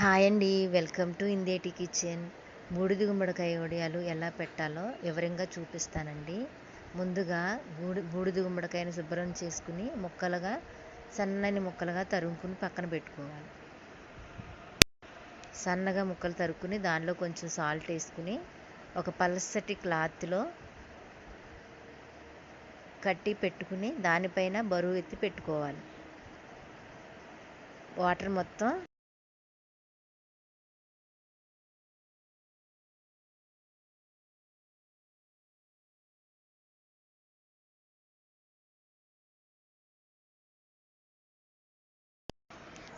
Hi అండి. Welcome to Indeti kitchen. బూడిద గుమ్మడికాయ వడియాలు ఎలా పెట్టాలో వివరంగా చూపిస్తానండి. ముందుగా బూడి బూడిద గుమ్మడికాయను శుభ్రం చేసుకుని ముక్కలుగా సన్నని ముక్కలుగా తరుముకుని పక్కన పెట్టుకోవాలి. సన్నగా ముక్కలు తరుక్కుని దానిలో కొంచెం సాల్ట్ వేసుకుని ఒక పలసటి క్లాత్లో కట్టి పెట్టుకుని దానిపైన బరువు ఎత్తి పెట్టుకోవాలి. వాటర్ మొత్తం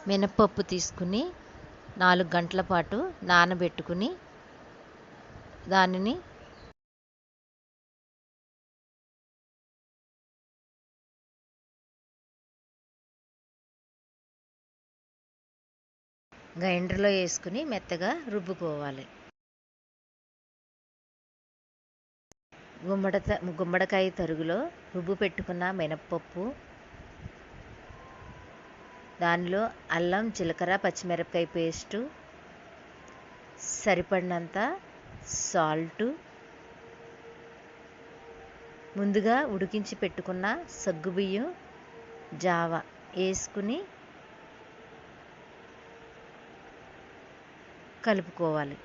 మినప్పప్పు తీసుకుని నాలుగు గంటల పాటు నానబెట్టుకుని దానిని గ్రైండర్లో వేసుకుని మెత్తగా రుబ్బుకోవాలి. గుమ్మడ గుమ్మడికాయ తరుగులో రుబ్బు పెట్టుకున్న మినప్పప్పు దానిలో అల్లం జీలకర్ర పచ్చిమిరపకాయ పేస్టు సరిపడినంత సాల్టు ముందుగా ఉడికించి పెట్టుకున్న సగ్గుబియ్యం జావ వేసుకుని కలుపుకోవాలి.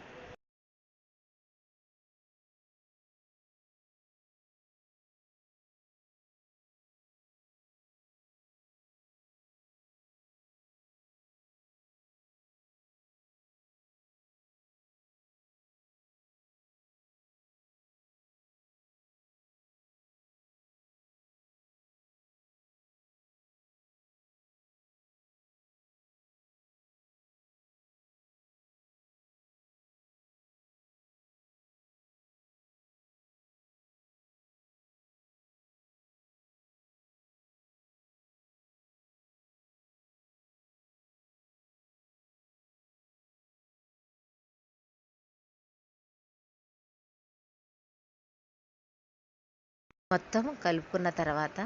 మొత్తం కలుపుకున్న తర్వాత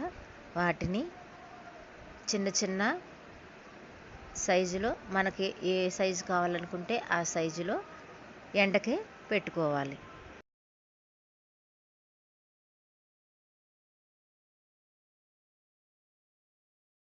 వాటిని చిన్న చిన్న సైజులో మనకి ఏ సైజు కావాలనుకుంటే ఆ సైజులో ఎండకి పెట్టుకోవాలి.